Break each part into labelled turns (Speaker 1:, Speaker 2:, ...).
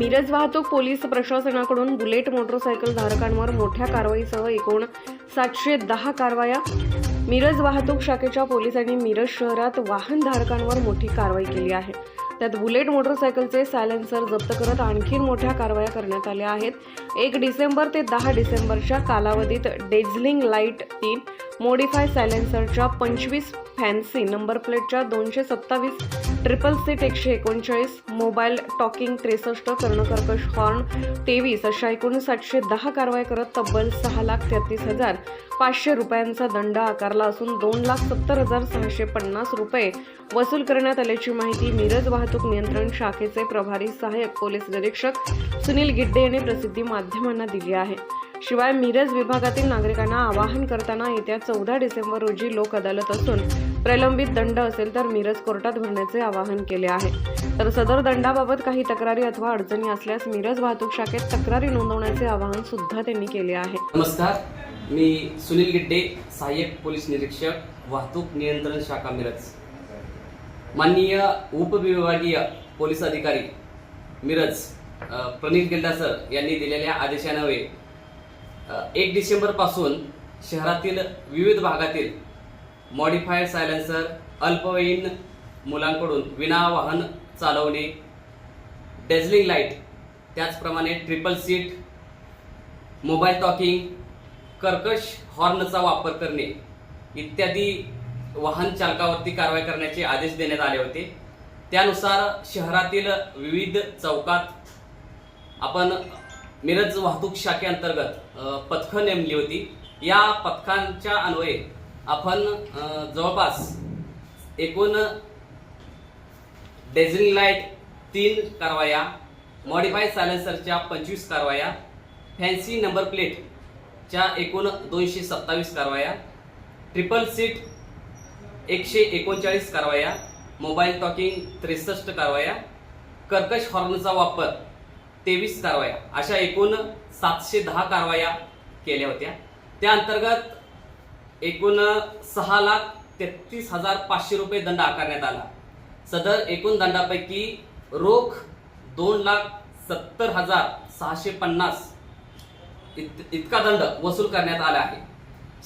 Speaker 1: मिरज वाहतूक पोलीस प्रशासनाकडून bullet motorcycle धारकांवर मोठ्या कारवाईसह एकूण सातशे दहा कारवाया. मिरज वाहतूक शाखेच्या पोलिसांनी मिरज शहरात वाहन धारकांवर मोठी कारवाई केली आहे. त्यात बुलेट मोटरसायकलचे सायलेन्सर जप्त करत आणखीन मोठ्या कारवाया करण्यात आल्या आहेत. एक डिसेंबर ते दहा डिसेंबरच्या कालावधीत डेझलिंग लाइट तीन मोडिफाय सायलेन्सरच्या पंचवीस फॅन्सी नंबर प्लेटच्या दोनशे सत्तावीस ट्रिपल सीट एकशे एकोणचाळीस मोबाईल टॉकिंग त्रेसष्ट कर्णकर्कश हॉर्न तेवीस अशा एकूण सातशे दहा कारवाई करत तब्बल सहा लाख तेहतीस हजार पाचशे रुपयांचा दंड आकारला असून दोन लाख सत्तर हजार सहाशे पन्नास रुपये वसूल करण्यात आल्याची माहिती मिरज वाहतूक नियंत्रण शाखेचे प्रभारी सहाय्यक पोलीस निरीक्षक सुनील गिड्डे यांनी प्रसिद्धी माध्यमांना दिली आहे. शिवाय मिरज विभागातील नागरिकांना आवाहन करताना येत्या चौदा डिसेंबर रोजी लोक अदालत असून प्रलंबित दंड असेल तर मिरज कोर्टात भरण्याचे आवाहन केले आहे. तर सदर दंडाबाबत काही तक्रारी अथवा अडचणी असल्यास मिरज वाहतूक शाखेत तक्रारी नोंदवण्याचे आवाहन सुद्धा त्यांनी केले आहे.
Speaker 2: नमस्कार. मी सुनील गिड्डे सहाय्यक पोलीस निरीक्षक वाहतूक नियंत्रण शाखा मिरज. माननीय उपविभागीय पोलीस अधिकारी मिरज अ, प्रणीत गिल्डा सर यांनी दिलेल्या आदेशान्वये एक डिसेंबरपासून शहरातील विविध भागातील मॉडिफाईड सायलेन्सर अल्पवयीन मुलांकडून विना वाहन चालवणे डेझलिंग लाइट त्याचप्रमाणे ट्रिपल सीट मोबाईल टॉकिंग कर्कश हॉर्नचा वापर करणे इत्यादी वाहन चालकावरती कारवाई करण्याचे आदेश देण्यात आले होते. त्यानुसार शहरातील विविध चौकात आपण मिरज वाहतूक शाखेअंतर्गत पथकं नेमली होती. या पथकांच्या अन्वये आपण जवळपास एकूण डेझिंग लाइट तीन कारवाया मॉडिफाईड सायलेन्सरच्या पंचवीस कारवाया फॅन्सी नंबर प्लेटच्या एकूण दोनशे सत्तावीस कारवाया ट्रिपल सीट एकशे एकोणचाळीस कारवाया मोबाईल टॉकिंग त्रेसष्ट कारवाया कर्कश हॉर्नचा वापर तेवीस कारवाया अशा एकूण सातशे दहा कारवाया केल्या होत्या. त्या अंतर्गत एकूण सहा लाख तेहतीस हजार पाचशे रुपये दंड आकारण्यात आला. सदर एकूण दंडापैकी रोख दोन लाख सत्तर हजार सहाशे पन्नास इत- इतका दंड वसूल करण्यात आला आहे.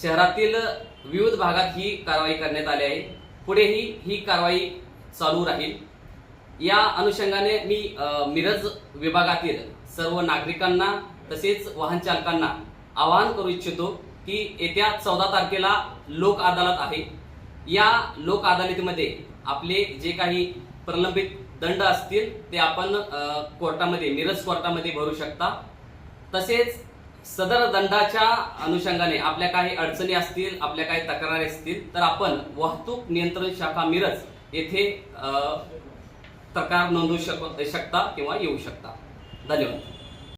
Speaker 2: शहरातील विविध भागात ही कारवाई करण्यात आली आहे. पुढेही ही कारवाई चालू राहील. या अनुषंगाने मी मिरज विभागातील सर्व नागरिकांना तसेच वाहन चालकांना आवाहन करू इच्छितो की येत्या चौदा तारखेला लोक अदालत आहे. या लोक अदालतीमध्ये आपले जे काही प्रलंबित दंड असतील ते आपण कोर्टामध्ये मिरज कोर्टामध्ये भरू शकता. तसेच सदर दंडाच्या अनुषंगाने आपल्या काही अडचणी असतील आपल्या काही तक्रारी असतील तर आपण वाहतूक नियंत्रण शाखा मिरज येथे तक्रार नोंदवू शक शकता किंवा येऊ शकता. धन्यवाद.